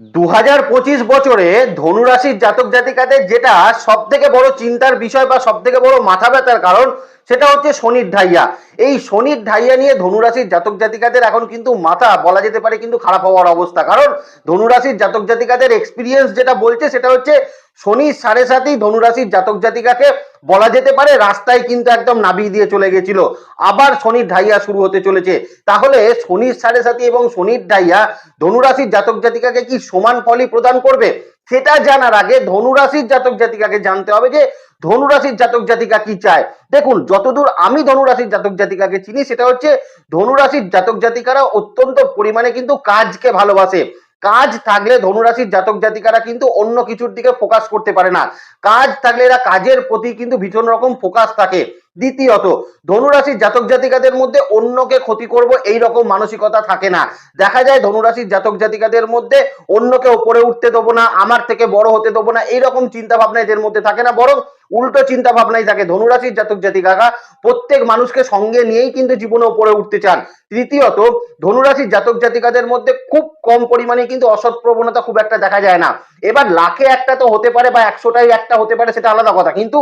দু হাজার পঁচিশ বছরে ধনুরাশির জাতক জাতিকাদের যেটা সব থেকে বড় চিন্তার বিষয় বা সব থেকে বড় মাথা ব্যথার কারণ, সেটা হচ্ছে শনির ঢাইয়া। এই শনির ঢাইয়া নিয়ে ধনুরাশির জাতক জাতিকাদের এখন কিন্তু মাথা বলা যেতে পারে কিন্তু খারাপ হওয়ার অবস্থা। কারণ ধনুরাশির জাতক জাতিকাদের এক্সপিরিয়েন্স যেটা বলছে, সেটা হচ্ছে শনির সাড়ে সাতেই ধনুরাশির জাতক জাতিকাকে বলা যেতে পারে রাস্তায় কিন্তু একদম নাবিয়ে দিয়ে চলে গেছিল। আবার শনির ঢাইয়া শুরু হতে চলেছে। তাহলে শনির সাড়ে সাতি এবং শনির ঢাইয়া ধনুরাশির জাতক জাতিকাকে কি সমান ফলই প্রদান করবে? সেটা জানার আগে ধনুরাশির জাতক জাতিকাকে জানতে হবে যে ধনুরাশির জাতক জাতিকা কি চায়। দেখুন, যতদূর আমি ধনুরাশির জাতক জাতিকাকে চিনি, সেটা হচ্ছে ধনুরাশির জাতক জাতিকারা অত্যন্ত পরিমাণে কিন্তু কাজকে ভালোবাসে। কাজ থাকলে ধনুরাশির জাতক জাতিকারা কিন্তু অন্য কিছুর দিকে ফোকাস করতে পারে না। কাজ থাকলে এরা কাজের প্রতি কিন্তু ভীষণ রকম ফোকাস থাকে। দ্বিতীয়ত, ধনুরাশির জাতক জাতিকাদের মধ্যে অন্যকে ক্ষতি করব এই রকম মানসিকতা থাকে না। দেখা যায় ধনুরাশির জাতক জাতিকাদের মধ্যে অন্যকে ওপরে উঠতে দেবো না, আমার থেকে বড় হতে দেবো না, এইরকম চিন্তা ভাবনা এদের মধ্যে থাকে না। বরং উল্টো চিন্তা ভাবনাই থাকে। ধনুরাশির জাতক জাতিকারা প্রত্যেক মানুষকে সঙ্গে নিয়েই কিন্তু জীবনে উপরে উঠতে চান। তৃতীয়ত, ধনুরাশির জাতক জাতিকাদের মধ্যে খুব কম পরিমাণে কিন্তু অসৎ প্রবণতা খুব একটা দেখা যায় না। এবার লাখে একটা তো হতে পারে বা একশোটাই একটা হতে পারে, সেটা আলাদা কথা। কিন্তু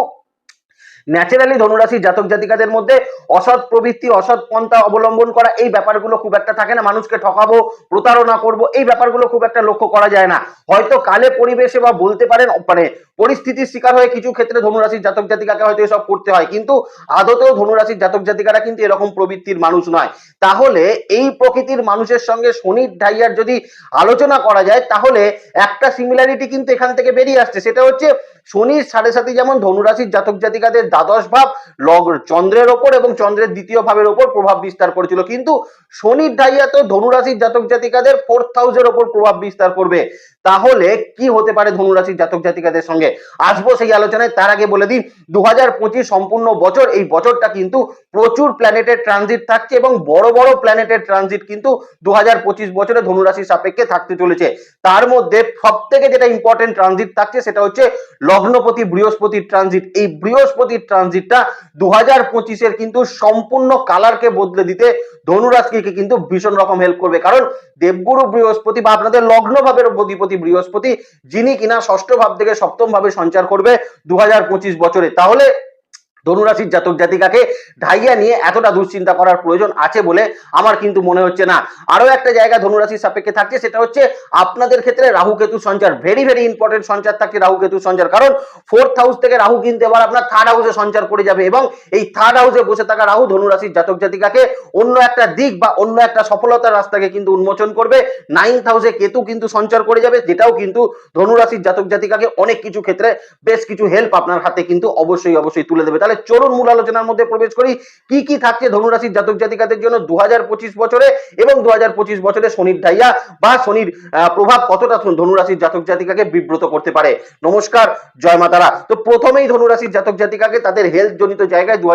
ন্যাচারালি ধনুরাশির জাতক জাতিকাদের মধ্যে অসৎ প্রবৃত্তি, অসৎ পন্থা অবলম্বন করা এই ব্যাপারগুলো খুব একটা থাকে না। মানুষকে ঠকাবো, প্রতারণা করব, এই ব্যাপারগুলো খুব একটা লক্ষ্য করা যায় না। হয়তো কালে পরিবেশে বা বলতে পারেন মানে পরিস্থিতির শিকার হয়ে কিছু ক্ষেত্রে ধনুরাশির জাতক জাতিকাকে হয়তো এসব করতে হয়। কিন্তু আদতেও ধনুরাশির জাতক জাতিকারা কিন্তু এরকম প্রবৃত্তির মানুষ নয়। তাহলে এই প্রকৃতির মানুষের সঙ্গে শনির ঢাইয়ার যদি আলোচনা করা যায়, তাহলে একটা সিমিলারিটি কিন্তু এখান থেকে বেরিয়ে আসছে। সেটা হচ্ছে শনির সাড়ে সাথে যেমন ধনুরাশির জাতক জাতিকাদের দ্বাদশ ভাব লগ চন্দ্রের ওপর এবং চন্দ্রের দ্বিতীয় ভাবের ওপর প্রভাব বিস্তার করেছিল। কিন্তু শনির ঢাইয়া তো ধনুরাশির জাতক জাতিকাদের ফোর্থ হাউসের ওপর প্রভাব বিস্তার করবে। তাহলে কি হতে পারে ধনুরাশির জাতক জাতিকাদের সঙ্গে? আসব সেই আলোচনায়, তার আগে বলে দিই দু হাজার পঁচিশ সম্পূর্ণ বছর, এই বছরটা কিন্তু প্রচুর প্ল্যানেটের ট্রানজিট থাকছে এবং বড় বড় প্ল্যানেটের ট্রানজিট কিন্তু দু হাজার পঁচিশ বছরে ধনুরাশির সাপেক্ষে থাকতে চলেছে। তার মধ্যে সব থেকে যেটা ইম্পর্টেন্ট ট্রানজিট থাকছে, সেটা হচ্ছে লগ্নপতি বৃহস্পতির ট্রানজিট এই বৃহস্পতির ট্রানজিটটা দু হাজার পঁচিশের কিন্তু সম্পূর্ণ কালারকে বদলে দিতে ধনুরাশিকে কিন্তু ভীষণ রকম হেল্প করবে। কারণ দেবগুরু, বৃহস্পতি বা আপনাদের লগ্ন ভাবের অধিপতি বৃহস্পতি যিনি কিনা ষষ্ঠ ভাব থেকে সপ্তম ভাবে সঞ্চার করবে দু বছরে। তাহলে ধনুরাশির জাতক জাতিকাকে ঢাইয়া নিয়ে এতটা দুশ্চিন্তা করার প্রয়োজন আছে বলে আমার কিন্তু মনে হচ্ছে না। আরও একটা জায়গা ধনুরাশির সাপেক্ষে থাকছে, সেটা হচ্ছে আপনাদের ক্ষেত্রে রাহু কেতু সঞ্চার ভেরি ভেরি ইম্পর্টেন্ট সঞ্চার থাকছে রাহু কেতু সঞ্চার, কারণ ফোর্থ হাউস থেকে রাহু কিন্তু এবার আপনার থার্ড হাউসে সঞ্চার করে যাবে এবং এই থার্ড হাউসে বসে থাকা রাহু ধনুরাশির জাতক জাতিকাকে অন্য একটা দিক বা অন্য একটা সফলতার রাস্তাকে কিন্তু উন্মোচন করবে। নাইন্থ হাউসে কেতু কিন্তু সঞ্চার করে যাবে, যেটাও কিন্তু ধনুরাশির জাতক জাতিকাকে অনেক কিছু ক্ষেত্রে বেশ কিছু হেল্প আপনার হাতে কিন্তু অবশ্যই অবশ্যই তুলে দেবে। তাহলে চলুন মূল আলোচনার মধ্যে প্রবেশ করি। কি কি থাকছে ধনুরাশির জাতক জাতিকাদের জন্য দু বছরে এবং দু বছরে শনির ঢাইয়া বা শনির প্রভাব কতটা ধনুরাশির জাতক জাতিকাকে বিব্রত করতে পারে। নমস্কার, জয় মাতারা। তো প্রথমেই ধনুরাশির জাতক জাতিকাকে তাদের হেলথ জনিত জায়গায় দু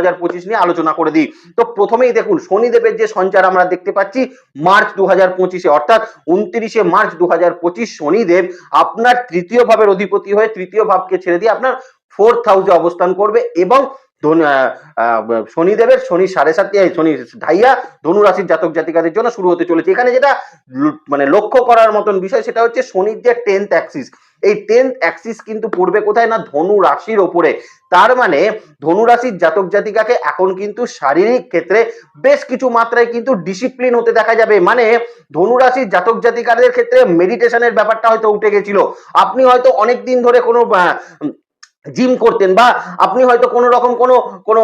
নিয়ে আলোচনা করে দিই। তো প্রথমেই দেখুন, শনিদেবের যে সঞ্চার আমরা দেখতে পাচ্ছি মার্চ দু হাজার পঁচিশে, অর্থাৎ উনত্রিশে মার্চ দু হাজার পঁচিশ শনিদেব আপনার তৃতীয় ভাবের অধিপতি হয়ে তৃতীয় ভাবকে ছেড়ে দিয়ে আপনার ফোর্থ হাউসে অবস্থান করবে এবং শনিদেবের শনি সাড়ে সাত শনি ঢাইয়া ধনুরাশির জাতক জাতিকাদের জন্য শুরু হতে চলেছে। এখানে যেটা মানে লক্ষ্য করার মতন বিষয় সেটা হচ্ছে শনির যে টেন্থ অ্যাক্সিস এই টেন্থ অ্যাক্সিস কিন্তু পড়বে কোথায়? না, ধনু রাশির ওপরে। তার মানে ধনু রাশির জাতক জাতিকাকে এখন কিন্তু শারীরিক ক্ষেত্রে বেশ কিছু মাত্রায় কিন্তু ডিসিপ্লিন হতে দেখা যাবে। মানে ধনু রাশির জাতক জাতিকাদের ক্ষেত্রে মেডিটেশনের ব্যাপারটা হয়তো উঠে গেছিল। আপনি হয়তো অনেক দিন ধরে কোনো জিম করতেন বা আপনি হয়তো কোনো রকম কোনো কোনো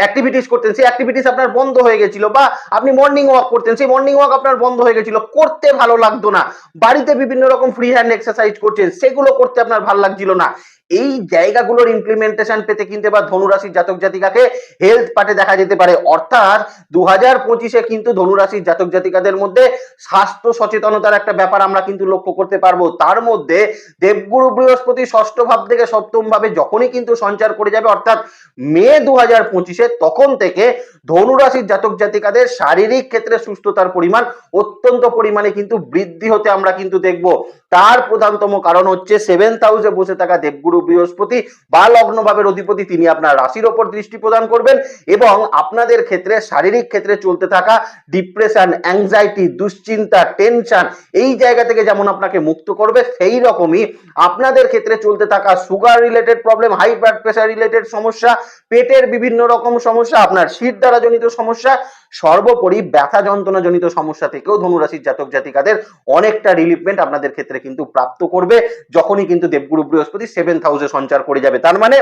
অ্যাক্টিভিটিস করতেন, সেই অ্যাক্টিভিটিস আপনার বন্ধ হয়ে গেছিল বা আপনি মর্নিং ওয়াক করতেন, সেই মর্নিং ওয়াক আপনার বন্ধ হয়ে গেছিল, করতে ভালো লাগতো না। বাড়িতে বিভিন্ন রকম ফ্রি হ্যান্ড এক্সারসাইজ করছেন সেগুলো করতে আপনার ভালো লাগছিল না। এই জায়গাগুলোর ইমপ্লিমেন্টেশন পেতে কিন্তু এবার ধনুরাশির জাতক জাতিকাকে হেলথ পার্টে দেখা যেতে পারে। অর্থাৎ দু হাজার পঁচিশে কিন্তু ধনুরাশির জাতক জাতিকাদের মধ্যে স্বাস্থ্য সচেতনতার একটা ব্যাপার আমরা কিন্তু লক্ষ্য করতে পারব। তার মধ্যে দেবগুরু বৃহস্পতি ষষ্ঠ ভাব থেকে সপ্তম ভাবে যখনই কিন্তু সঞ্চার করে যাবে, অর্থাৎ মে দু হাজার পঁচিশে তখন থেকে ধনুরাশির জাতক জাতিকাদের শারীরিক ক্ষেত্রে সুস্থতার পরিমাণ অত্যন্ত পরিমাণে কিন্তু বৃদ্ধি হতে আমরা কিন্তু দেখব। তার প্রধানতম কারণ হচ্ছে সেভেন্থ হাউসে বসে থাকা দেবগুরু বৃহস্পতি বা লগ্ন ভাবের অধিপতি তিনি আপনার রাশির ওপর দৃষ্টি প্রদান করবেন এবং আপনাদের ক্ষেত্রে শারীরিক ক্ষেত্রে চলতে থাকা ডিপ্রেশন অ্যাংজাইটি দুশ্চিন্তা টেনশন এই জায়গা থেকে যেমন আপনাকে মুক্ত করবে, সেই রকমই আপনাদের ক্ষেত্রে চলতে থাকা sugar related problem high blood pressure related সমস্যা, পেটের বিভিন্ন রকম সমস্যা, আপনার শীত দ্বারা জনিত সমস্যা, সর্বোপরি ব্যথা যন্ত্রণা জনিত সমস্যা থেকেও ধনুরাশির জাতক জাতিকাদের অনেকটা রিলিফমেন্ট আপনাদের ক্ষেত্রে কিন্তু প্রাপ্ত করবে। যখনই কিন্তু দেবগুরু বৃহস্পতি সেভেন্থ হাউসে সঞ্চার করে যাবে। তার মানে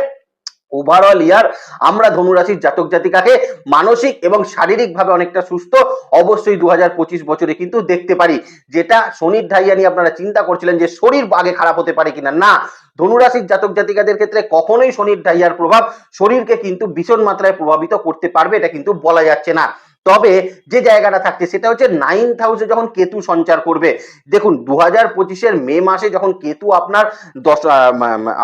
ওভারঅল ইয়ার আমরা ধনুরাশির জাতক জাতিকাকে মানসিক এবং শারীরিকভাবে অনেকটা সুস্থ অবশ্যই দু হাজার পঁচিশ বছরে কিন্তু দেখতে পারি। যেটা শনির ঢাইয়া নিয়ে আপনারা চিন্তা করছিলেন যে শরীর আগে খারাপ হতে পারে কিনা। না, ধনুরাশির জাতক জাতিকাদের ক্ষেত্রে কখনোই শনির ঢাইয়ার প্রভাব শরীরকে কিন্তু ভীষণ মাত্রায় প্রভাবিত করতে পারবে, এটা কিন্তু বলা যাচ্ছে না। তবে যে জায়গাটা থাকছে সেটা হচ্ছে নাইন্থ হাউসে যখন কেতু সঞ্চার করবে, দেখুন দু হাজার পঁচিশের মে মাসে যখন কেতু আপনার দশ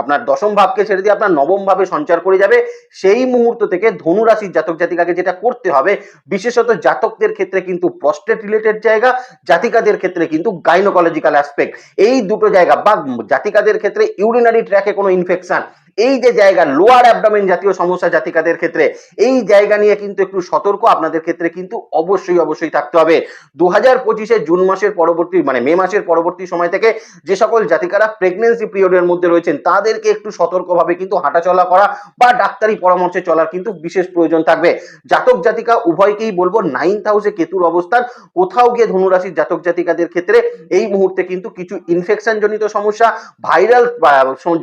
আপনার দশম ভাবকে ছেড়ে দিয়ে আপনার নবম ভাবে সঞ্চার করে যাবে, সেই মুহূর্ত থেকে ধনু রাশির জাতক জাতিকাকে যেটা করতে হবে, বিশেষত জাতকদের ক্ষেত্রে কিন্তু প্রস্টেট রিলেটেড জায়গা, জাতিকাদের ক্ষেত্রে কিন্তু গাইনোকোলজিক্যাল অ্যাসপেক্ট এই দুটো জায়গা বা জাতিকাদের ক্ষেত্রে ইউরিনারি ট্র্যাকে কোনো ইনফেকশন এই যে জায়গা লোয়ার অ্যাবডোমেন জাতীয় সমস্যা জাতিকাদের ক্ষেত্রে, এই জায়গা নিয়ে কিন্তু একটু সতর্ক আপনাদের ক্ষেত্রে কিন্তু অবশ্যই অবশ্যই থাকতে হবে। দু হাজার পঁচিশে জুন মাসের পরবর্তী মানে মে মাসের পরবর্তী সময় থেকে যে সকল জাতিকারা প্রেগনেন্সি পিরিয়ডের মধ্যে রয়েছেন, তাদেরকে একটু সতর্কভাবে কিন্তু হাঁটাচলা করা বা ডাক্তারি পরামর্শে চলার কিন্তু বিশেষ প্রয়োজন থাকবে। জাতক জাতিকা, উভয়কেই বলব নাইন্থ হাউসে কেতুর অবস্থান। কোথাও গিয়ে ধনুরাশির জাতক জাতিকাদের ক্ষেত্রে এই মুহূর্তে কিন্তু কিছু ইনফেকশন জনিত সমস্যা ভাইরাল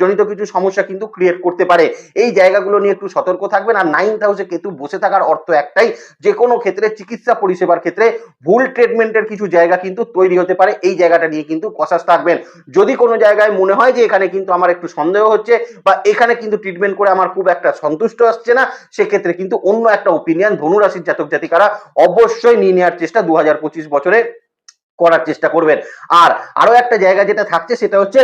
জনিত কিছু সমস্যা কিন্তু ক্রিয়েট করতে পারে। এই জায়গাগুলো নিয়ে একটু সতর্ক থাকবেন। আর নাইন্থ হাউসে কেতু বসে থাকার অর্থ একটাই, যে কোনো ক্ষেত্রে চিকিৎসা পরিষেবার ক্ষেত্রে ভুল ট্রিটমেন্টের কিছু জায়গা কিন্তু তৈরি হতে পারে। এই জায়গাটা নিয়ে কিন্তু কষাস থাকবেন। যদি কোনো জায়গায় মনে হয় যে এখানে কিন্তু আমার একটু সন্দেহ হচ্ছে বা এখানে কিন্তু ট্রিটমেন্ট করে আমার খুব একটা সন্তুষ্ট আসছে না, সেক্ষেত্রে কিন্তু অন্য একটা ওপিনিয়ন ধনুরাশির জাতক জাতিকারা অবশ্যই নিয়ে নেওয়ার চেষ্টা দু হাজার পঁচিশ বছরে করার চেষ্টা করবেন। আর আরও একটা জায়গা যেটা থাকছে সেটা হচ্ছে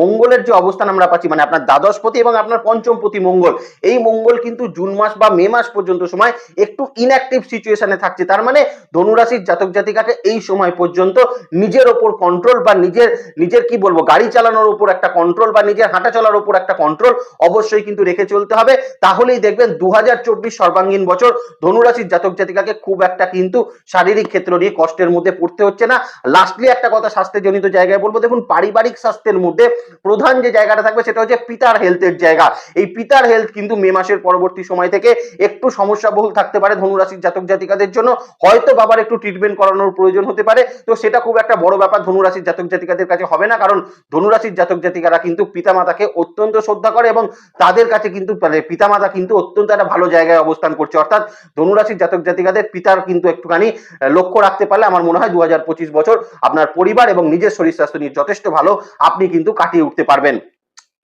মঙ্গলের যে অবস্থান আমরা পাচ্ছি মানে আপনার দ্বাদশপতি এবং আপনার পঞ্চমপতি মঙ্গল। এই মঙ্গল কিন্তু জুন মাস বা মে মাস পর্যন্ত সময় একটু ইনঅ্যাক্টিভ সিচুয়েশনে থাকছে। তার মানে ধনুরাশির জাতক জাতিকাকে এই সময় পর্যন্ত নিজের ওপর কন্ট্রোল বা নিজের নিজের কি বলব, গাড়ি চালানোর উপর একটা কন্ট্রোল বা নিজের হাঁটা চলার উপর একটা কন্ট্রোল অবশ্যই কিন্তু রেখে চলতে হবে। তাহলেই দেখবেন দু হাজার চব্বিশ সর্বাঙ্গীন বছর ধনুরাশির জাতক জাতিকাকে খুব একটা কিন্তু শারীরিক ক্ষেত্র নিয়ে কষ্টের মধ্যে পড়তে হচ্ছে। না। লাস্টলি একটা কথা স্বাস্থ্যের জনিত জায়গায় বলব। দেখুন, পারিবারিক স্বাস্থ্যের মধ্যে প্রধান যে জায়গাটা থাকবে, সেটা হচ্ছে পিতার হেলথের জায়গা। এই পিতার হেলথ কিন্তু মে মাসের পরবর্তী সময় থেকে একটু সমস্যা বহুল থাকতে পারে ধনুরাশির জাতক জাতিকাদের জন্য। হয়তো বাবার একটু ট্রিটমেন্ট করানোর প্রয়োজন হতে পারে। তো সেটা খুব একটা বড় ব্যাপার ধনুরাশির জাতক জাতিকাদের কাছে হবে না। কারণ ধনুরাশির জাতক জাতিকারা কিন্তু পিতামাতাকে অত্যন্ত শ্রদ্ধা করে এবং তাদের কাছে কিন্তু মানে পিতামাতা কিন্তু অত্যন্ত একটা ভালো জায়গায় অবস্থান করছে। অর্থাৎ ধনুরাশির জাতক জাতিকাদের পিতার কিন্তু একটুখানি লক্ষ্য রাখতে পারলে আমার মনে হয় দু হাজার বছর আপনার পরিবার এবং নিজের শরীর স্বাস্থ্য নিয়ে যথেষ্ট ভালো, আপনি কিন্তু কাটিয়ে উঠতে পারবেন।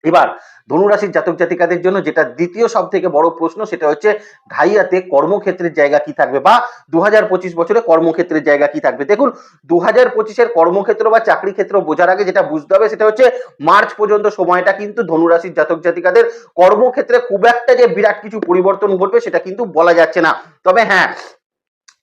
এবার, ধনুরাশির জাতক জাতিকাদের জন্য যেটা দ্বিতীয় সব থেকে বড় প্রশ্ন, সেটা হচ্ছে ঢাইয়াতে কর্মক্ষেত্রের জায়গা কি থাকবে বা দুহাজার পঁচিশ বছরে কর্মক্ষেত্রের জায়গা কি থাকবে? দেখুন দু হাজার পঁচিশের কর্মক্ষেত্র বা চাকরি ক্ষেত্র বোঝার আগে যেটা বুঝতে হবে, সেটা হচ্ছে মার্চ পর্যন্ত সময়টা কিন্তু ধনুরাশির জাতক জাতিকাদের কর্মক্ষেত্রে খুব একটা যে বিরাট কিছু পরিবর্তন ঘটবে, সেটা কিন্তু বলা যাচ্ছে না। তবে হ্যাঁ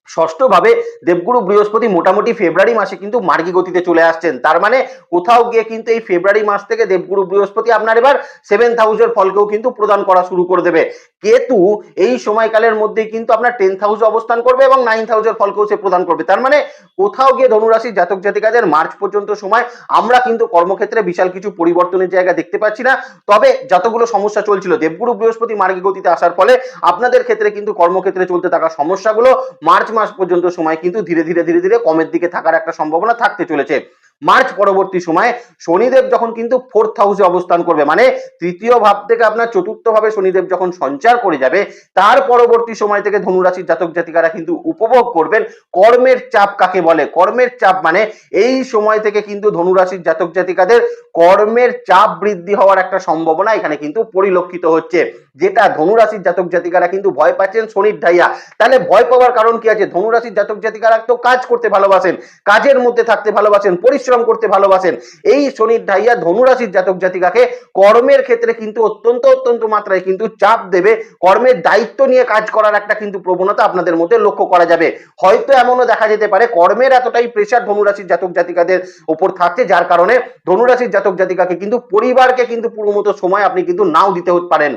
ষষ্ঠভাবে দেবগুরু বৃহস্পতি মোটামুটি ফেব্রুয়ারি মাসে কিন্তু মার্গী গতিতে চলে আসছেন। তার মানে কোথাও গিয়ে কিন্তু এই ফেব্রুয়ারি মাস থেকে দেবগুরু বৃহস্পতি আপনার এবার সেভেন্থ হাউসের ফলকেও কিন্তু প্রদান করা শুরু করে দেবে। কেতু এই সময়কালের মধ্যেই কিন্তু আপনার টেন্থ হাউসে অবস্থান করবে এবং নাইন্থ হাউসের ফলকেও সে প্রদান করবে। তার মানে কোথাও গিয়ে ধনুরাশির জাতক জাতিকাদের মার্চ পর্যন্ত সময় আমরা কিন্তু কর্মক্ষেত্রে বিশাল কিছু পরিবর্তনের জায়গা দেখতে পাচ্ছি না। তবে যতগুলো সমস্যা চলছিল, দেবগুরু বৃহস্পতি মার্গী গতিতে আসার ফলে আপনাদের ক্ষেত্রে কিন্তু কর্মক্ষেত্রে চলতে থাকা সমস্যাগুলো মার্চ মাস পর্যন্ত সময় কিন্তু ধীরে ধীরে ধীরে ধীরে কমের দিকে থাকার একটা সম্ভাবনা থাকতে চলেছে। মার্চ পরবর্তী সময়ে শনিদেব যখন কিন্তু ফোর্থ হাউসে অবস্থান করবে মানে তৃতীয় ভাব থেকে আপনার চতুর্থ ভাবে শনিদেব যখন সঞ্চার করে যাবে, তার পরবর্তী সময় থেকে ধনুরাশির জাতক জাতিকারা কিন্তু উপভোগ করবেন। কর্মের চাপ কাকে বলে? কর্মের চাপ মানে এই সময় থেকে কিন্তু ধনুরাশির জাতক জাতিকাদের কর্মের চাপ বৃদ্ধি হওয়ার একটা সম্ভাবনা এখানে কিন্তু পরিলক্ষিত হচ্ছে, যেটা ধনুরাশির জাতক জাতিকারা কিন্তু ভয় পাচ্ছেন শনির ঢাইয়া। তাহলে ভয় পাওয়ার কারণ কি আছে? ধনুরাশির জাতক জাতিকারা তো কাজ করতে ভালোবাসেন, কাজের মধ্যে থাকতে ভালোবাসেন, পরিশ্রম পরিশ্রম করতে ভালোবাসেন। এই শনির ঢাইয়া ধনুরাশির জাতক জাতিকাকে কর্মের ক্ষেত্রে কিন্তু অত্যন্ত অত্যন্ত মাত্রায় কিন্তু চাপ দেবে। কর্মের দায়িত্ব নিয়ে কাজ করার একটা কিন্তু প্রবণতা আপনাদের মধ্যে লক্ষ্য করা যাবে। হয়তো এমনও দেখা যেতে পারে, কর্মের এতটাই প্রেশার ধনুরাশির জাতক জাতিকাদের উপর থাকছে, যার কারণে ধনুরাশির জাতক জাতিকাকে কিন্তু পরিবারকে কিন্তু পুরোমতো সময় আপনি কিন্তু নাও দিতে পারেন।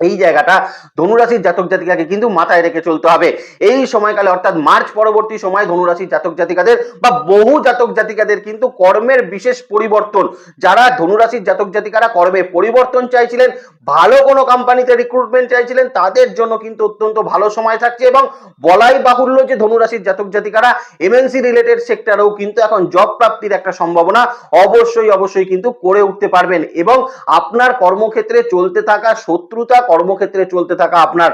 এই জায়গাটা ধনুরাশির জাতক জাতিকাকে কিন্তু মাথায় রেখে চলতে হবে। এই সময়কালে অর্থাৎ মার্চ পরবর্তী সময় ধনুরাশির জাতক জাতিকাদের বা বহু জাতক জাতিকাদের কিন্তু কর্মের বিশেষ পরিবর্তন। যারা ধনুরাশির জাতক জাতিকারা কর্মে পরিবর্তন চাইছিলেন, ভালো কোনো কোম্পানিতে রিক্রুটমেন্ট চাইছিলেন, তাদের জন্য কিন্তু অত্যন্ত ভালো সময় থাকছে এবং বলাই বাহুল্য যে ধনুরাশির জাতক জাতিকারা এমএনসি রিলেটেড সেক্টরেও কিন্তু এখন জব প্রাপ্তির একটা সম্ভাবনা অবশ্যই অবশ্যই কিন্তু করে উঠতে পারবেন এবং আপনার কর্মক্ষেত্রে চলতে থাকা শত্রুতা কর্মক্ষেত্রে চলতে থাকা আপনার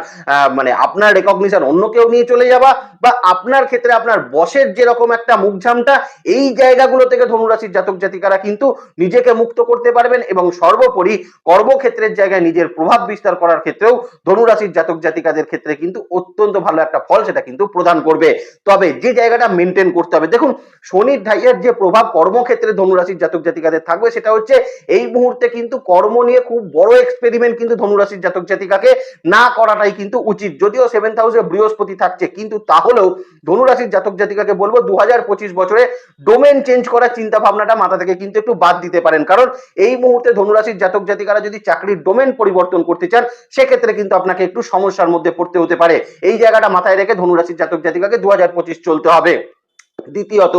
মানে আপনার রেকগনিশন অন্য কেউ নিয়ে চলে যাওয়া বা আপনার ক্ষেত্রে আপনার বসের যেরকম একটা মুখঝামটা, এই জায়গাগুলো থেকে ধনুরাশির জাতক জাতিকারা কিন্তু নিজেকে মুক্ত করতে পারবেন এবং সর্বোপরি কর্মক্ষেত্রের জায়গায় নিজের প্রভাব বিস্তার করার ক্ষেত্রেও ধনুরাশির জাতক জাতিকাদের ক্ষেত্রে কিন্তু অত্যন্ত ভালো একটা ফল সেটা কিন্তু প্রদান করবে। তবে যে জায়গাটা মেনটেন করতে হবে, দেখুন শনির ঢাইয়ের যে প্রভাব কর্মক্ষেত্রে ধনুরাশির জাতক জাতিকাদের থাকবে সেটা হচ্ছে এই মুহূর্তে কিন্তু কর্ম নিয়ে খুব বড় এক্সপেরিমেন্ট কিন্তু ধনুরাশির জাতক জাতিকাকে না করাটাই কিন্তু উচিত। যদিও সেভেন্থ হাউসে বৃহস্পতি থাকছে, কিন্তু তাহলেও ধনুরাশির জাতক জাতিকাকে বলব দু হাজার পঁচিশ বছরে ডোমেন চেঞ্জ করার চিন্তা ভাবনাটা মাথা থেকে কিন্তু একটু বাদ দিতে পারেন। কারণ এই মুহূর্তে ধনুরাশির জাতক জাতিকারা যদি চাকরির ডোমেন পরিবর্তন করতে চান, সেক্ষেত্রে কিন্তু আপনাকে একটু সমস্যার মধ্যে পড়তে হতে পারে। এই জায়গাটা মাথায় রেখে ধনুরাশির জাতক জাতিকাকে দু চলতে হবে। দ্বিতীয়ত,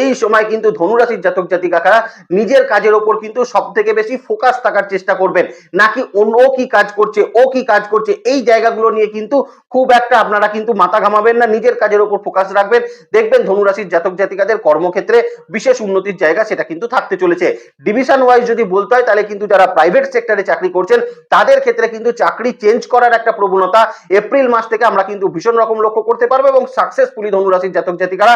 এই সময় কিন্তু ধনুরাশির জাতক জাতিকারা নিজের কাজের ওপর কিন্তু সব থেকে বেশি ফোকাস থাকার চেষ্টা করবেন। নাকি অন্য কি কাজ করছে, ও কি কাজ করছে, এই জায়গাগুলো নিয়ে কিন্তু খুব একটা আপনারা কিন্তু মাথা ঘামাবেন না, নিজের কাজের ওপর ফোকাস রাখবেন। দেখবেন ধনুরাশির জাতক জাতিকাদের কর্মক্ষেত্রে বিশেষ উন্নতির জায়গা সেটা কিন্তু থাকতে চলেছে। ডিভিশন ওয়াইজ যদি বলতে হয়, তাহলে কিন্তু যারা প্রাইভেট সেক্টরে চাকরি করছেন, তাদের ক্ষেত্রে কিন্তু চাকরি চেঞ্জ করার একটা প্রবণতা এপ্রিল মাস থেকে আমরা কিন্তু ভীষণ রকম লক্ষ্য করতে পারব এবং সাকসেসফুলি ধনুরাশির জাতক জাতিকারা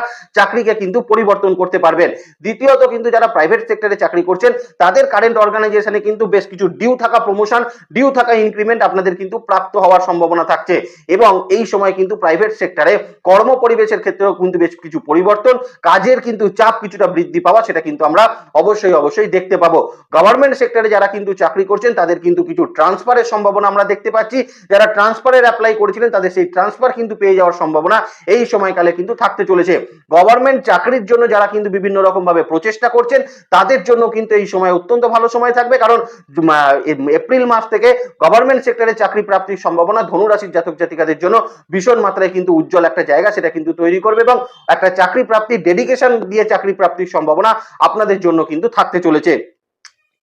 চাকরিকে কিন্তু পরিবর্তন করতে পারবেন। দ্বিতীয়ত কিন্তু যারা প্রাইভেট সেক্টরে চাকরি করছেন, তাদের কারেন্ট অর্গানাইজেশনে কিন্তু বেশ কিছু ডিউ থাকা প্রমোশন ডিউ থাকা ইনক্রিমেন্ট আপনাদের কিন্তু প্রাপ্ত হওয়ার সম্ভাবনা থাকছে। এবং এই সময় কিন্তু প্রাইভেট সেক্টরে কর্ম পরিবেশের ক্ষেত্রেও কিন্তু বেশ কিছু পরিবর্তন, কাজের কিন্তু চাপ কিছুটা বৃদ্ধি পাওয়া সেটা কিন্তু আমরা অবশ্যই অবশ্যই দেখতে পাবো। গভর্নমেন্ট সেক্টরে যারা কিন্তু চাকরি করছেন, তাদের কিন্তু কিছু ট্রান্সফারের সম্ভাবনা আমরা দেখতে পাচ্ছি। যারা ট্রান্সফারের অ্যাপ্লাই করেছিলেন, তাদের সেই ট্রান্সফার কিন্তু পেয়ে যাওয়ার সম্ভাবনা এই সময়কালে কিন্তু থাকতে চলেছে। গভর্নমেন্ট চাকরির জন্য যারা কিন্তু বিভিন্ন রকম ভাবে প্রচেষ্টা করছেন, তাদের জন্য কিন্তু এই সময় অত্যন্ত ভালো সময় থাকবে। কারণ এপ্রিল মাস থেকে গভর্নমেন্ট সেক্টরে চাকরি প্রাপ্তির সম্ভাবনা ধনুরাশির জাতক জাতিকাদের জন্য ভীষণ মাত্রায় কিন্তু উজ্জ্বল একটা জায়গা সেটা কিন্তু তৈরি করবে এবং একটা চাকরি প্রাপ্তির ডেডিকেশন দিয়ে চাকরি প্রাপ্তির সম্ভাবনা আপনাদের জন্য কিন্তু থাকতে চলেছে।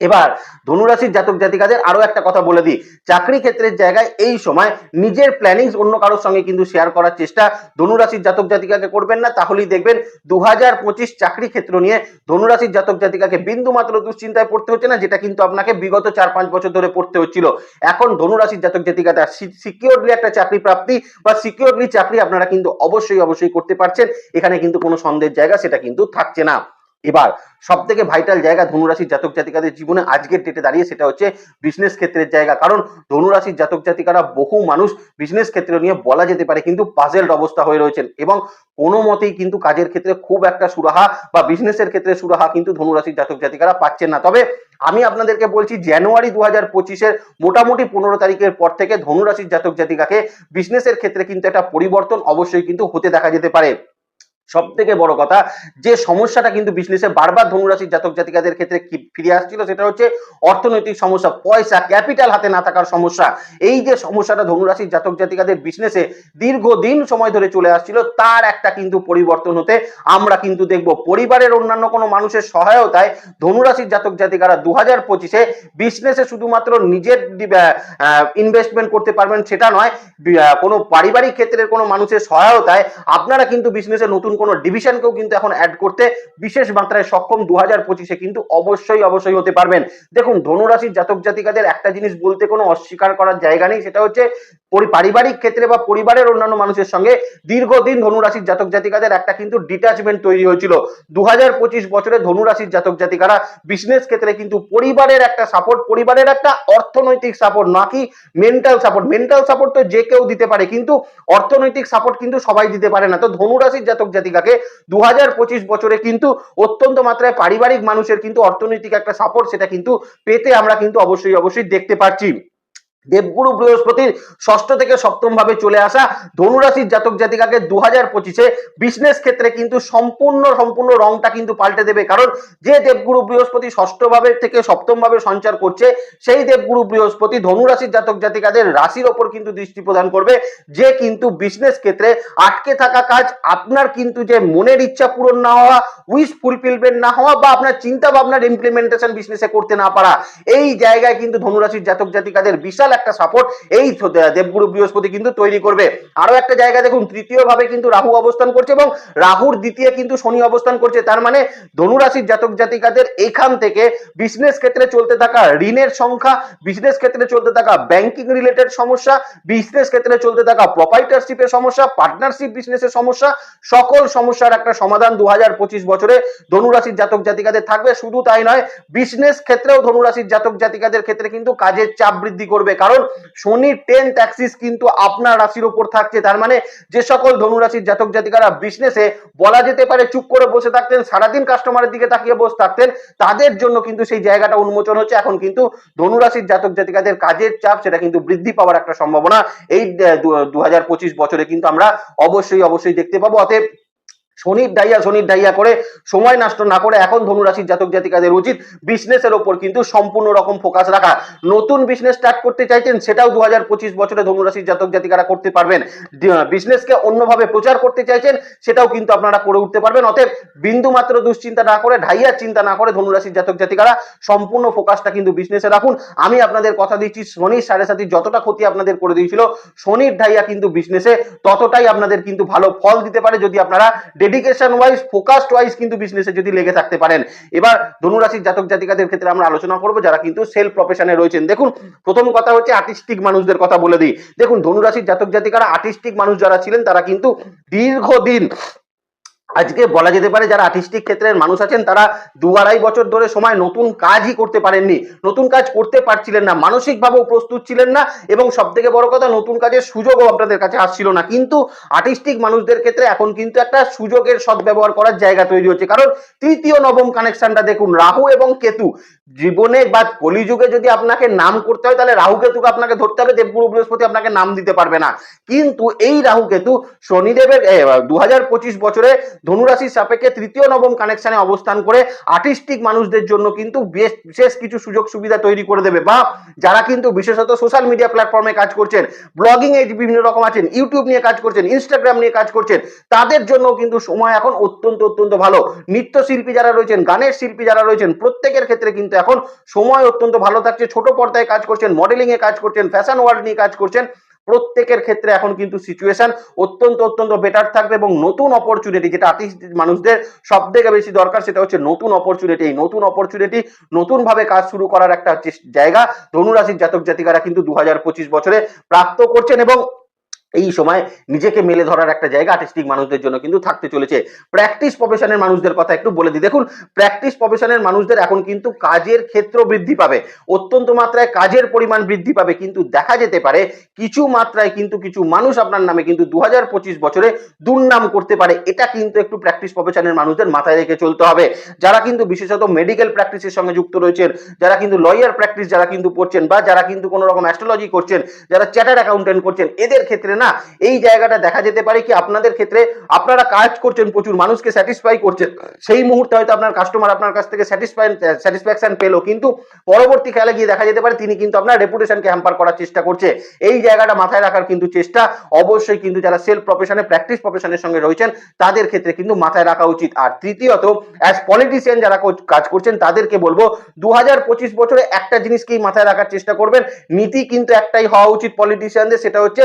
এবার ধনুরাশির জাতক জাতিকাদের আরও একটা কথা বলে দিই। চাকরি ক্ষেত্রের জায়গায় এই সময় নিজের প্ল্যানিং অন্য কারোর সঙ্গে কিন্তু শেয়ার করার চেষ্টা ধনুরাশির জাতক জাতিকাকে করবেন না। তাহলেই দেখবেন দু হাজার পঁচিশ চাকরি ক্ষেত্র নিয়ে ধনুরাশির জাতক জাতিকাকে বিন্দু মাত্র দুশ্চিন্তায় পড়তে হচ্ছে না, যেটা কিন্তু আপনাকে বিগত চার পাঁচ বছর ধরে পড়তে হচ্ছিল। এখন ধনুরাশির জাতক জাতিকা তার সিকিউরলি একটা চাকরি প্রাপ্তি বা সিকিউরলি চাকরি আপনারা কিন্তু অবশ্যই অবশ্যই করতে পারছেন। এখানে কিন্তু কোনো সন্দেহের জায়গা সেটা কিন্তু থাকছে না। এবার সব থেকে ভাইটাল জায়গা ধনুরাশির জাতক জাতিকাদের জীবনে আজকের ডেটে দাঁড়িয়ে সেটা হচ্ছে বিজনেস ক্ষেত্রের জায়গা। কারণ ধনুরাশির জাতক জাতিকারা বহু মানুষ বিজনেস ক্ষেত্র নিয়ে বলা যেতে পারে কিন্তু পাজেলড অবস্থা হয়ে রয়েছেন এবং কোনো মতেই কিন্তু কাজের ক্ষেত্রে খুব একটা সুরাহা বা বিজনেসের ক্ষেত্রে সুরাহা কিন্তু ধনুরাশির জাতক জাতিকারা পাচ্ছেন না। তবে আমি আপনাদেরকে বলছি জানুয়ারি দু হাজার পঁচিশের মোটামুটি পনেরো তারিখের পর থেকে ধনুরাশির জাতক জাতিকাকে বিজনেসের ক্ষেত্রে কিন্তু একটা পরিবর্তন অবশ্যই কিন্তু হতে দেখা যেতে পারে। সব থেকে বড় কথা, যে সমস্যাটা কিন্তু বিজনেসে বারবার ধনুরাশির জাতক জাতিকাদের ক্ষেত্রে ফিরে আসছিল সেটা হচ্ছে অর্থনৈতিক সমস্যা, পয়সা, ক্যাপিটাল হাতে না থাকার সমস্যা। এই যে সমস্যাটা ধনুরাশির জাতক জাতিকাদের বিজনেসে দীর্ঘদিন সময় ধরে চলে আসছিল, তার একটা কিন্তু পরিবর্তন হতে আমরা কিন্তু দেখব। পরিবারের অন্যান্য কোনো মানুষের সহায়তায় ধনুরাশির জাতক জাতিকারা দু হাজার পঁচিশে বিজনেসে শুধুমাত্র নিজের ইনভেস্টমেন্ট করতে পারবেন সেটা নয় কোনো পারিবারিক ক্ষেত্রের কোনো মানুষের সহায়তায় আপনারা কিন্তু বিজনেসে নতুন কোনো ডিভিশনকেও কিন্তু এখন অ্যাড করতে বিশেষ মাত্রায় সক্ষম দু হাজার পঁচিশে কিন্তু অবশ্যই অবশ্যই হতে পারবেন। দেখুন, ধনুরাশির জাতক জাতিকাদের একটা জিনিস বলতে কোনো অস্বীকার করার জায়গা নেই, সেটা হচ্ছে পারিবারিক ক্ষেত্রে বা পরিবারের অন্যান্য মানুষের সঙ্গে দীর্ঘদিন ধনুরাশির জাতক জাতিকাদের একটা কিন্তু ডিটাচমেন্ট তৈরি হয়েছিল। দু হাজার পঁচিশ বছরে ধনুরাশির জাতক জাতিকারা বিজনেস ক্ষেত্রে কিন্তু পরিবারের একটা সাপোর্ট পরিবারের একটা অর্থনৈতিক সাপোর্ট নাকি মেন্টাল সাপোর্ট মেন্টাল সাপোর্ট তো যে কেউ দিতে পারে, কিন্তু অর্থনৈতিক সাপোর্ট কিন্তু সবাই দিতে পারে না। তো ধনুরাশির জাতক জাতিকা জাতিকাকে দু পঁচিশ বছরে কিন্তু অত্যন্ত মাত্রায় পারিবারিক মানুষের কিন্তু অর্থনৈতিক একটা সাপোর্ট সেটা কিন্তু পেতে আমরা কিন্তু অবশ্যই অবশ্যই দেখতে পাচ্ছি দেবগুরু বৃহস্পতির ষষ্ঠ থেকে সপ্তম ভাবে চলে আসা ধনুরাশির জাতক জাতিকাকে দু হাজার পঁচিশে বিজনেস ক্ষেত্রে কিন্তু সম্পূর্ণ সম্পূর্ণ রংটা কিন্তু পাল্টে দেবে। কারণ যে দেবগুরু বৃহস্পতি ষষ্ঠ ভাবে থেকে সপ্তম ভাবে সঞ্চার করছে, সেই দেবগুরু বৃহস্পতি ধনুরাশির জাতক জাতিকাদের রাশির ওপর কিন্তু দৃষ্টি প্রদান করবে। যে কিন্তু বিজনেস ক্ষেত্রে আটকে থাকা কাজ, আপনার কিন্তু যে মনের ইচ্ছা পূরণ না হওয়া উইশ ফুলফিলমেন্ট না হওয়া বা আপনার চিন্তা ভাবনার ইমপ্লিমেন্টেশন বিজনেসে করতে না পারা, এই জায়গায় কিন্তু ধনুরাশির জাতক জাতিকাদের বিশাল একটা সাপোর্ট এই দেবগুরু বৃহস্পতি কিন্তু তৈরি করবে। আরও একটা জায়গা দেখুন তৃতীয় ভাবে কিন্তু রাহু অবস্থান করছে এবং রাহুর দ্বিতীয় কিন্তু শনি অবস্থান করছে। তার মানে ধনুরাশির জাতক জাতিকাদের এখান থেকে বিজনেস ক্ষেত্রে চলতে থাকা ঋণের সংখ্যা বিজনেস ক্ষেত্রে চলতে থাকা ব্যাংকিং রিলেটেড সমস্যা বিজনেস ক্ষেত্রে চলতে থাকা প্রপাইটারশিপের সমস্যা পার্টনারশিপ বিজনেসের সমস্যা, সকল সমস্যার একটা সমাধান দু হাজার পঁচিশ বছরে ধনুরাশির জাতক জাতিকাদের থাকবে। শুধু তাই নয় বিজনেস ক্ষেত্রেও ধনুরাশির জাতক জাতিকাদের ক্ষেত্রে কিন্তু কাজের চাপ বৃদ্ধি করবে। কারণ শনি টেন ট্যাক্সিস কিন্তু আপনার রাশির উপর থাকছে। তার মানে যে সকল ধনুরাশির জাতক জাতিকারা বিজনেসে বলা যেতে পারে চুপ করে বসে থাকতেন, সারাদিন কাস্টমারের দিকে তাকিয়ে বসে থাকতেন, তাদের জন্য কিন্তু সেই জায়গাটা উন্মোচন হচ্ছে। এখন কিন্তু ধনুরাশির জাতক জাতিকাদের কাজের চাপ, সেটা কিন্তু বৃদ্ধি পাওয়ার একটা সম্ভাবনা এই দু বছরে কিন্তু আমরা অবশ্যই অবশ্যই দেখতে পাবো। অতএব শনির ডাইয়া শনির ডাইয়া করে সময় নষ্ট না করে এখন ধনুরাশির জাতক জাতিকাদের উচিত বিজনেসের ওপর কিন্তু সম্পূর্ণ রকম ফোকাস রাখা। নতুন বিজনেস স্টার্ট করতে চাইছেন সেটাও দু হাজার পঁচিশ বছরে ধনুরাশির জাতক জাতিকারা করতে পারবেন। বিজনেসকে অন্যভাবে প্রচার করতে চাইছেন সেটাও কিন্তু আপনারা করে উঠতে পারবেন। অতএব বিন্দু মাত্র দুশ্চিন্তা না করে ঢাইয়ার চিন্তা না করে ধনুরাশির জাতক জাতিকারা সম্পূর্ণ ফোকাসটা কিন্তু বিজনেসে রাখুন। আমি আপনাদের কথা দিচ্ছি, শনির সাড়ে সাথে যতটা ক্ষতি আপনাদের করে দিয়েছিল, শনির ঢাইয়া কিন্তু বিজনেসে ততটাই আপনাদের কিন্তু ভালো ফল দিতে পারে যদি আপনারা ডেডিকেশন ওয়াইজ ফোকাসড ওয়াইজ কিন্তু বিজনেসে যদি লেগে থাকতে পারেন। এবার ধনুরাশির জাতক জাতিকাদের ক্ষেত্রে আমরা আলোচনা করব, যারা কিন্তু সেলফ প্রফেশনে রয়েছেন। দেখুন, প্রথম কথা হচ্ছে আর্টিস্টিক মানুষদের কথা বলে দিই। দেখুন, ধনুরাশির জাতক জাতিকারা আর্টিস্টিক মানুষ যারা ছিলেন, তারা কিন্তু দীর্ঘদিন আজকে বলা যেতে পারে যারা আর্টিস্টিক ক্ষেত্রের মানুষ আছেন, তারা দু আড়াই বছর ধরে সময় নতুন কাজই করতে পারেননি, নতুন কাজ করতে পারছিলেন না, মানসিকভাবেও প্রস্তুত ছিলেন না এবং সব থেকে বড় কথা নতুন কাজের সুযোগও আপনাদের কাছে আসছিল না। কিন্তু আর্টিস্টিক মানুষদের ক্ষেত্রে এখন কিন্তু একটা সুযোগের সদ্ব্যবহার করার জায়গা তৈরি হচ্ছে। কারণ তৃতীয় নবম কানেকশনটা দেখুন, রাহু এবং কেতু। জীবনে বা কলিযুগে যদি আপনাকে নাম করতে হয়, তাহলে রাহু কেতুকে আপনাকে ধরতে হবে, দেবগুরু, বৃহস্পতি আপনাকে নাম দিতে পারবে না। কিন্তু এই রাহু কেতু শনিদেবের দু হাজার পঁচিশ বছরে ধনুরাশির সাপেক্ষে তৃতীয় নবম কানেকশনে অবস্থান করে আর্টিস্টিক মানুষদের জন্য কিন্তু বেশ বিশেষ কিছু সুযোগ সুবিধা তৈরি করে দেবে। বা যারা কিন্তু বিশেষত সোশ্যাল মিডিয়া প্ল্যাটফর্মে কাজ করছেন ব্লগিং এ বিভিন্ন রকম আছেন ইউটিউব নিয়ে কাজ করছেন ইনস্টাগ্রাম নিয়ে কাজ করছেন, তাদের জন্য কিন্তু সময় এখন অত্যন্ত অত্যন্ত ভালো। নৃত্যশিল্পী যারা রয়েছেন, গানের শিল্পী যারা রয়েছেন, প্রত্যেকের ক্ষেত্রে কিন্তু এখন সময় অত্যন্ত ভালো থাকছে। ছোট পর্দায় কাজ করছেন মডেলিং এ কাজ করছেন ফ্যাশন ওয়ার্ল্ড নিয়ে কাজ করছেন। প্রত্যেকের ক্ষেত্রে এখন কিন্তু সিচুয়েশন অত্যন্ত অত্যন্ত বেটার থাকবে এবং নতুন অপরচুনিটি যেটা আর্টিস্ট মানুষদের সব থেকে বেশি দরকার সেটা হচ্ছে নতুন অপরচুনিটি এই নতুন অপরচুনিটি নতুন ভাবে কাজ শুরু করার একটা জায়গা ধনুরাশির জাতক জাতিকারা কিন্তু দু হাজার পঁচিশ বছরে প্রাপ্ত করছেন এবং এই সময় নিজেকে মেলে ধরার একটা জায়গা আর্টিস্টিক মানুষদের জন্য কিন্তু থাকতে চলেছে। প্র্যাকটিস প্রফেশনের মানুষদের কথা একটু বলে দিই। দেখুন প্র্যাকটিস প্রফেশনের মানুষদের এখন কিন্তু কাজের ক্ষেত্র বৃদ্ধি পাবে। অত্যন্ত মাত্রায় কাজের পরিমাণ বৃদ্ধি পাবে। কিন্তু দেখা যেতে পারে কিছু মাত্রায় কিন্তু কিছু মানুষ আপনার নামে কিন্তু দু হাজার পঁচিশ বছরে দুর্নাম করতে পারে। এটা কিন্তু একটু প্র্যাকটিস প্রফেশনের মানুষদের মাথায় রেখে চলতে হবে। যারা কিন্তু বিশেষত মেডিকেল প্র্যাকটিসের সঙ্গে যুক্ত রয়েছেন, যারা কিন্তু লয়ার প্র্যাকটিস যারা কিন্তু পড়ছেন বা যারা কিন্তু কোনো রকম অ্যাস্ট্রোলজি করছেন, যারা চ্যাটার অ্যাকাউন্টেন্ট করছেন, এদের ক্ষেত্রে না এই জায়গাটা দেখা যেতে পারে কি আপনাদের ক্ষেত্রে আপনারা কাজ করছেন প্রচুর, মানুষকে স্যাটিসফাই করছেন। সেই মুহূর্তে হয়তো আপনার কাস্টমার আপনার কাছ থেকে স্যাটিসফাই স্যাটিসফ্যাকশন পেল, কিন্তু পরবর্তী খেলা গিয়ে দেখা যেতে পারে তিনি কিন্তু আপনার রেপুটেশনকে হ্যাম্পার করার চেষ্টা করছে। এই জায়গাটা মাথায় রাখার কিন্তু চেষ্টা, অবশ্যই কিন্তু যারা সেলফ প্রফেশনে প্র্যাকটিস প্রফেশনের সঙ্গে রয়েছেন, তাদের ক্ষেত্রে কিন্তু মাথায় রাখা উচিত। আর তৃতীয়ত অ্যাজ পলিটিশিয়ান যারা কাজ করছেন, তাদেরকে বলব দু হাজার পঁচিশ বছরে একটা জিনিসকেই মাথায় রাখার চেষ্টা করবেন। নীতি কিন্তু একটাই হওয়া উচিত পলিটিশিয়ানদের সেটা হচ্ছে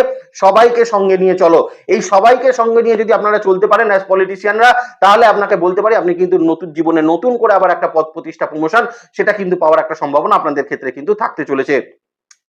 সবাইকে সঙ্গে নিয়ে চলো। এই সবাইকে সঙ্গে নিয়ে যদি আপনারা চলতে পারেন অ্যাজ পলিটিশিয়ানরা তাহলে আপনাকে বলতে পারি আপনি কিন্তু নতুন জীবনে নতুন করে আবার একটা পদ প্রতিষ্ঠা প্রমোশন সেটা কিন্তু পাওয়ার একটা সম্ভাবনা আপনাদের ক্ষেত্রে কিন্তু থাকতে চলেছে।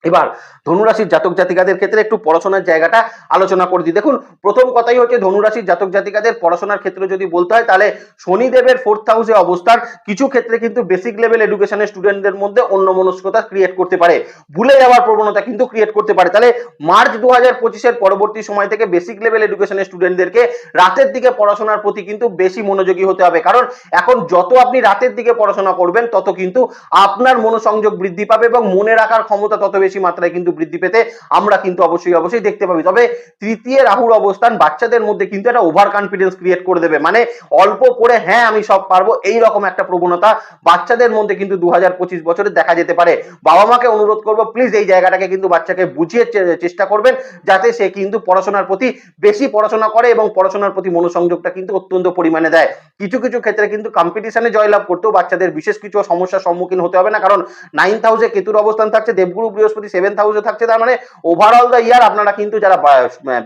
এবার ধনুরাশির জাতক জাতিকাদের ক্ষেত্রে একটু পড়াশোনার জায়গাটা আলোচনা করে দিই। দেখুন, প্রথম কথাই হচ্ছে ধনুরাশির জাতক জাতিকাদের পড়াশোনার ক্ষেত্রে যদি বলতে হয়, তাহলে শনিদেবের ফোর্থ হাউসে অবস্থান কিছু ক্ষেত্রে কিন্তু বেসিক লেভেল এডুকেশনের স্টুডেন্টদের মধ্যে অন্য মনস্কতা ক্রিয়েট করতে পারে। ভুলে যাওয়ার প্রবণতা কিন্তু ক্রিয়েট করতে পারে। তাহলে মার্চ দু হাজার পঁচিশের পরবর্তী সময় থেকে বেসিক লেভেল এডুকেশনের স্টুডেন্টদেরকে রাতের দিকে পড়াশোনার প্রতি কিন্তু বেশি মনোযোগী হতে হবে। কারণ এখন যত আপনি রাতের দিকে পড়াশোনা করবেন, তত কিন্তু আপনার মনোসংযোগ বৃদ্ধি পাবে এবং মনে রাখার ক্ষমতা তত বেশি মাত্রায় কিন্তু বৃদ্ধি পেতে আমরা কিন্তু অবশ্যই অবশ্যই দেখতে পাবি। তবে তৃতীয় রাহুর অবস্থান বাচ্চাদের মধ্যে কিন্তু একটা ওভার কনফিডেন্স ক্রিয়েট করে দেবে। মানে অল্প পড়ে হ্যাঁ আমি সব পারব এই রকম একটা প্রবণতা বাচ্চাদের মধ্যে কিন্তু দু হাজার পঁচিশ বছরে দেখা যেতে পারে। বাবা মাকে অনুরোধ করব প্লিজ এই জায়গাটাকে কিন্তু বাচ্চাকে বুঝিয়ে চেষ্টা করবেন, যাতে সে কিন্তু পড়াশোনার প্রতি বেশি পড়াশোনা করে এবং পড়াশোনার প্রতি মনোসংযোগটা কিন্তু অত্যন্ত পরিমাণে দেয়। কিছু কিছু ক্ষেত্রে কিন্তু কম্পিটিশনে জয়লাভ করতেও বাচ্চাদের বিশেষ কিছু সমস্যার সম্মুখীন হতে হবে না, কারণ নাইন্থ হাউসে কেতুর অবস্থান থাকছে, দেবগুরু বৃহস্পতি সেভেন্থ হাউসে থাকছে, তার মানে ওভারঅল দ্য ইয়ার আপনারা কিন্তু যারা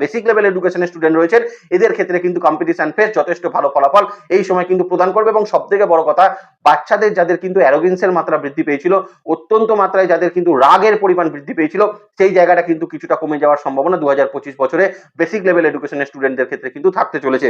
বেসিক লেভেল এডুকেশনের স্টুডেন্ট রয়েছেন, এদের ক্ষেত্রে কিন্তু কম্পিটিশন ফেস যথেষ্ট ভালো ফলাফল এই সময় কিন্তু প্রদান করবে এবং সব থেকে বড় কথা, বাচ্চাদের যাদের কিন্তু অ্যারোগেন্সের মাত্রা বৃদ্ধি পেয়েছিল, অত্যন্ত মাত্রায় যাদের কিন্তু রাগের পরিমাণ বৃদ্ধি পেয়েছিল, সেই জায়গাটা কিন্তু কিছুটা কমে যাওয়ার সম্ভাবনা দু হাজার পঁচিশ বছরে বেসিক লেভেল এডুকেশনের স্টুডেন্টদের ক্ষেত্রে কিন্তু থাকতে চলেছে।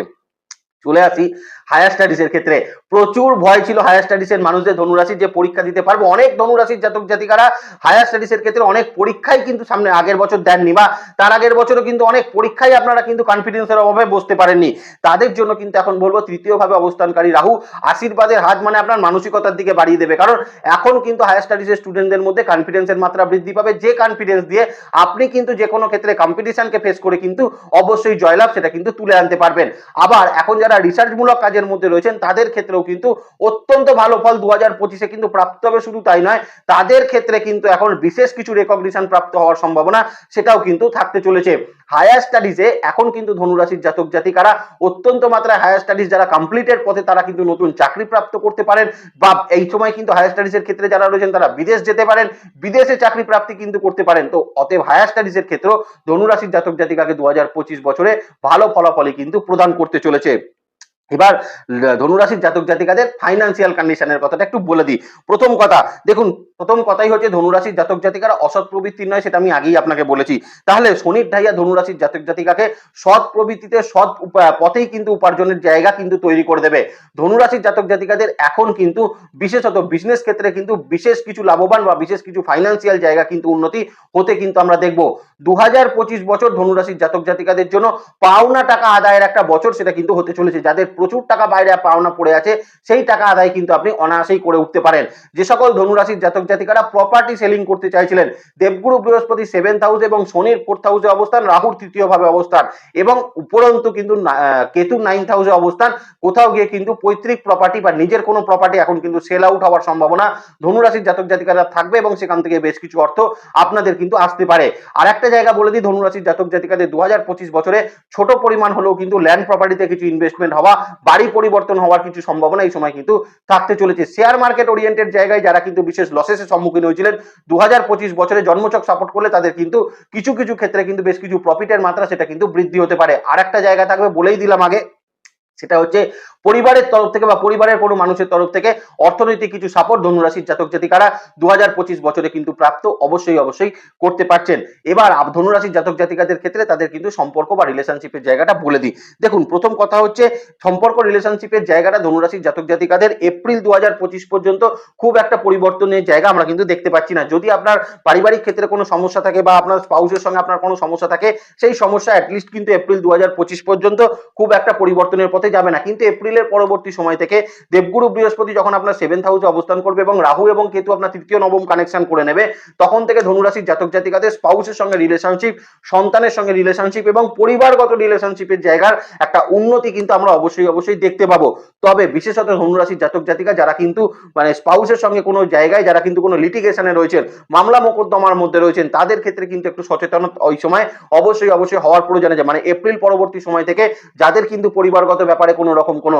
চলে আসি হায়ার স্টাডিজের ক্ষেত্রে। প্রচুর ভয় ছিল হায়ার স্টাডিজের মানুষদের ধনুরাশির যে পরীক্ষা দিতে পারব। অনেক ধনুরাশির জাতক জাতিকারা হায়ার স্টাডিজের ক্ষেত্রে অনেক পরীক্ষাই কিন্তু সামনে আগের বছর দেননি বা তার আগের বছরও কিন্তু অনেক পরীক্ষাই আপনারা কিন্তু কনফিডেন্সের অভাবে বসতে পারেননি। তাদের জন্য কিন্তু এখন বলব তৃতীয় ভাবে অবস্থানকারী রাহু আশীর্বাদের হাত মানে আপনার মানসিকতার দিকে বাড়িয়ে দেবে। কারণ এখন কিন্তু হায়ার স্টাডিজের স্টুডেন্টদের মধ্যে কনফিডেন্সের মাত্রা বৃদ্ধি পাবে। যে কনফিডেন্স দিয়ে আপনি কিন্তু যে কোনো ক্ষেত্রে কম্পিটিশনকে ফেস করে কিন্তু অবশ্যই জয়লাভ সেটা কিন্তু তুলে আনতে পারবেন। আবার এখন যারা রিসার্চমূলক কাজের মধ্যে রয়েছেন, তাদের ক্ষেত্রেও কিন্তু অত্যন্ত ভালো ফল দু হাজার কিন্তু প্রাপ্ত হবে। শুধু তাই নয়, তাদের ক্ষেত্রে কিন্তু এখন বিশেষ কিছু রেকগনিশন প্রাপ্ত হওয়ার সম্ভাবনা, সেটাও কিন্তু থাকতে চলেছে। হায়ার স্টাডিজে এখন কিন্তু ধনুরাশির জাতক জাতিকারা অত্যন্ত মাত্রায় হায়ার স্টাডিজ যারা কমপ্লিটের পথে তারা কিন্তু নতুন চাকরি প্রাপ্ত করতে পারেন বা এই সময় কিন্তু হায়ার স্টাডিজের ক্ষেত্রে যারা রয়েছেন, তারা বিদেশ যেতে পারেন, বিদেশে চাকরি প্রাপ্তি কিন্তু করতে পারেন। তো অতএব হায়ার স্টাডিজের ক্ষেত্রেও ধনুরাশির জাতক জাতিকাকে দু হাজার পঁচিশ বছরে ভালো ফলাফলই কিন্তু প্রদান করতে চলেছে। এবার ধনুরাশির জাতক জাতিকাদের ফাইন্যান্সিয়াল কন্ডিশনের কথাটা একটু বলে দিই। প্রথম কথা, দেখুন, প্রথম কথাই হচ্ছে ধনুরাশির জাতক জাতিকারা অসৎ প্রবৃত্তির নয়, সেটা আমি আগেই আপনাকে বলেছি। তাহলে শনির ঢাইয়া ধনুরাশির জাতক জাতিকাকে সৎ প্রবৃত্তিতে, সৎ পথেই কিন্তু উপার্জনের জায়গা কিন্তু তৈরি করে দেবে। ধনুরাশির জাতক জাতিকাদের এখন কিন্তু বিশেষত বিজনেস ক্ষেত্রে কিন্তু বিশেষ কিছু লাভবান বা বিশেষ কিছু ফাইন্যান্সিয়াল জায়গা কিন্তু উন্নতি হতে কিন্তু আমরা দেখব। দু পঁচিশ বছর ধনুরাশির জাতক জাতিকাদের জন্য পাওনা টাকা আদায়ের একটা বছর সেটা কিন্তু হতে চলেছে। যাদের প্রচুর টাকা বাইরে পাওনা পড়ে আছে, সেই টাকা আদায় কিন্তু আপনি অনায়াসেই করে উঠতে পারেন। যে সকল ধনুরাশির জাতক জাতিকারা প্রপার্টি সেলিং করতে চাইছিলেন, দেবগুরু বৃহস্পতি সেভেন্থ হাউস এবং শনির ফোর্থ হাউসে অবস্থান, রাহুর তৃতীয় ভাবে অবস্থান এবং উপরন্তু কিন্তু কেতু নাইন্থ হাউসে অবস্থান, কোথাও গিয়ে কিন্তু পৈতৃক প্রপার্টি বা নিজের কোনো প্রপার্টি এখন কিন্তু সেল আউট হওয়ার সম্ভাবনা ধনুরাশির জাতক জাতিকারা থাকবে এবং সেখান থেকে বেশ কিছু অর্থ আপনাদের কিন্তু আসতে পারে। আর একটা জায়গা বলে দিই, ধনুরাশির জাতক জাতিকাদের দু হাজার পঁচিশ বছরে ছোট পরিমাণ হলেও কিন্তু ল্যান্ড প্রপার্টিতে কিছু ইনভেস্টমেন্ট হওয়া, বাড়ি পরিবর্তন হওয়ার কিছু সম্ভাবনা এই সময় কিন্তু থাকতে চলেছে। শেয়ার মার্কেট ওরিয়েন্টেড জায়গায় যারা কিন্তু বিশেষ লসেসের সম্মুখীন হয়েছিলেন দু হাজার পঁচিশ বছরে জন্মচক সাপোর্ট করলে তাদের কিন্তু কিছু কিছু ক্ষেত্রে কিন্তু বেশ কিছু প্রফিটের মাত্রা সেটা কিন্তু বৃদ্ধি হতে পারে। আর একটা জায়গা থাকবে বলেই দিলাম আগে, সেটা হচ্ছে পরিবারের তরফ থেকে বা পরিবারের কোনো মানুষের তরফ থেকে অর্থনৈতিক কিছু সাপোর্ট ধনুরাশির জাতক জাতিকারা দু হাজার পঁচিশ বছরে কিন্তু প্রাপ্ত অবশ্যই অবশ্যই করতে পারছেন। এবার ধনুরাশির জাতক জাতিকাদের ক্ষেত্রে তাদের কিন্তু সম্পর্ক বা রিলেশনশিপের জায়গাটা বলে দিই। দেখুন, প্রথম কথা হচ্ছে সম্পর্ক রিলেশনশিপের জায়গাটা ধনুরাশির জাতক জাতিকাদের এপ্রিল দু পর্যন্ত খুব একটা পরিবর্তনের জায়গা আমরা কিন্তু দেখতে পাচ্ছি না। যদি আপনার পারিবারিক ক্ষেত্রে কোনো সমস্যা থাকে বা আপনার স্পাউসের সঙ্গে আপনার কোনো সমস্যা থাকে, সেই সমস্যা অ্যাটলিস্ট কিন্তু এপ্রিল দু পর্যন্ত খুব একটা পরিবর্তনের পথে যাবে না। কিন্তু এপ্রিলের পরবর্তী সময় থেকে দেবগুরু বৃহস্পতি যখন আপনার সেভেন্থ হাউসে অবস্থান করবে এবং রাহু এবং কেতু আপনার তৃতীয়, নবম কানেকশন করে নেবে, তখন থেকে ধনুরাশির জাতক জাতিকাদের স্পাউসের সঙ্গে রিলেশনশিপ সন্তানের সঙ্গে রিলেশনশিপ এবং পরিবারগত রিলেশনশিপের জায়গার একটা উন্নতি কিন্তু আমরা অবশ্যই অবশ্যই দেখতে পাবো। তবে বিশেষত ধনুরাশির জাতক জাতিকা যারা কিন্তু মানে স্পাউসের সঙ্গে কোনো জায়গায়, যারা কিন্তু কোনো লিটিগেশনে রয়েছেন, মামলা মোকদ্দমার মধ্যে রয়েছেন, তাদের ক্ষেত্রে কিন্তু একটু সচেতন ওই সময় অবশ্যই অবশ্যই হওয়ার প্রয়োজন আছে। মানে এপ্রিল পরবর্তী সময় থেকে যাদের কিন্তু পরিবারগত ব্যাপারে কোনো রকম কোনো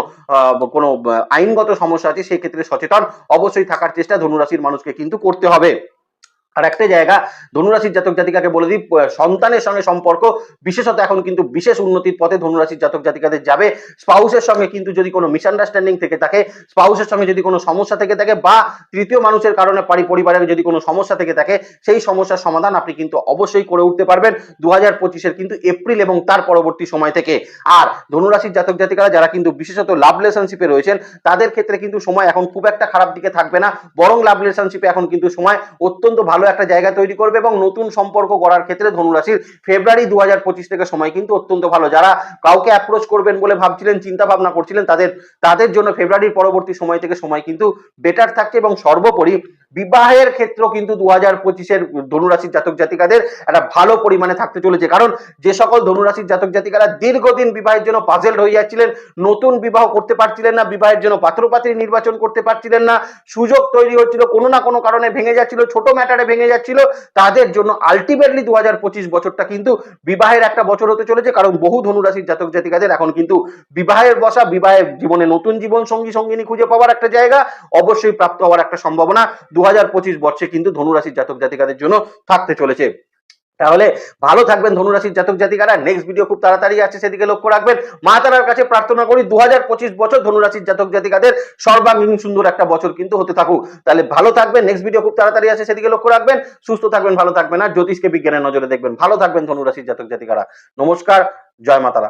কোনো আইনগত সমস্যা আছে সেক্ষেত্রে সচেতন অবশ্যই থাকার চেষ্টা ধনুরাশির মানুষকে কিন্তু করতে হবে। আর একটা জায়গা ধনুরাশির জাতক জাতিকাকে বলে দিই সন্তানের সঙ্গে সম্পর্ক, বিশেষত এখন কিন্তু বিশেষ উন্নতির পথে ধনুরাশির জাতক জাতিকাদের যাবে। স্পাউসের সঙ্গে কিন্তু যদি কোনো মিসআন্ডারস্ট্যান্ডিং থেকে থাকে, স্পাউসের সঙ্গে যদি কোনো সমস্যা থেকে থাকে বা তৃতীয় মানুষের কারণে পারি পরিবারে যদি কোনো সমস্যা থেকে থাকে, সেই সমস্যার সমাধান আপনি কিন্তু অবশ্যই করে উঠতে পারবেন দু হাজার কিন্তু এপ্রিল এবং তার পরবর্তী সময় থেকে। আর ধনুরাশির জাতক জাতিকারা যারা কিন্তু বিশেষত লাভ রিলেশনশিপে রয়েছেন, তাদের ক্ষেত্রে কিন্তু সময় এখন খুব একটা খারাপ দিকে থাকবে না। বরং লাভ রিলেশনশিপে এখন কিন্তু সময় অত্যন্ত ভালো একটা জায়গা তৈরি করবে এবং নতুন সম্পর্ক গড়ার ক্ষেত্রে ধনুরাশির ফেব্রুয়ারি দু হাজার পঁচিশ থেকে সময় কিন্তু অত্যন্ত ভালো। যারা কাউকে অ্যাপ্রোচ করবেন বলে ভাবছিলেন চিন্তা ভাবনা করছিলেন, তাদের তাদের জন্য ফেব্রুয়ারির পরবর্তী সময় থেকে সময় কিন্তু বেটার থাকছে এবং সর্বোপরি বিবাহের ক্ষেত্র কিন্তু দু হাজার পঁচিশের ধনুরাশির জাতক জাতিকাদের একটা ভালো পরিমাণে থাকতে চলেছে। কারণ যে সকল ধনুরাশির জাতক জাতিকারা দীর্ঘদিন বিবাহের জন্য পাজেল হয়ে যাচ্ছিলেন, নতুন বিবাহ করতে পারছিলেন না, বিবাহের জন্য পাত্রপাত্রী নির্বাচন করতে পারছিলেন না, সুযোগ তৈরি হচ্ছিল, কোনো না কোনো কারণে ভেঙে যাচ্ছিল, ছোট ম্যাটারে ভেঙে যাচ্ছিল। তাদের জন্য আলটিমেটলি দু হাজার পঁচিশ বছরটা কিন্তু বিবাহের একটা বছর হতে চলেছে, কারণ বহু ধনুরাশির জাতক জাতিকাদের এখন কিন্তু বিবাহের বসা বিবাহের জীবনে নতুন জীবন সঙ্গী, সঙ্গিনী খুঁজে পাওয়ার একটা জায়গা, অবশ্যই প্রাপ্ত হওয়ার একটা সম্ভাবনা। দু হাজার পঁচিশ বর্ষে কিন্তু ধনুরাশির জাতক জাতিকাদের জন্য থাকতে চলেছে। তাহলে ভালো থাকবেন ধনুরাশির জাতক জাতিকারা। নেক্সট ভিডিও খুব তাড়াতাড়ি আছে, সেদিকে লক্ষ্য রাখবেন। মা তারার কাছে প্রার্থনা করি দু হাজার পঁচিশ বছর ধনুরাশির জাতক জাতিকাদের সর্বাঙ্গীন সুন্দর একটা বছর কিন্তু হতে থাকুক। তাহলে ভালো থাকবেন নেক্সট ভিডিও খুব তাড়াতাড়ি আছে, সেদিকে লক্ষ্য রাখবেন। সুস্থ থাকবেন, ভালো থাকবেন, আর জ্যোতিষকে বিজ্ঞানের নজরে দেখবেন। ভালো থাকবেন ধনুরাশির জাতক জাতিকারা। নমস্কার, জয় মাতারা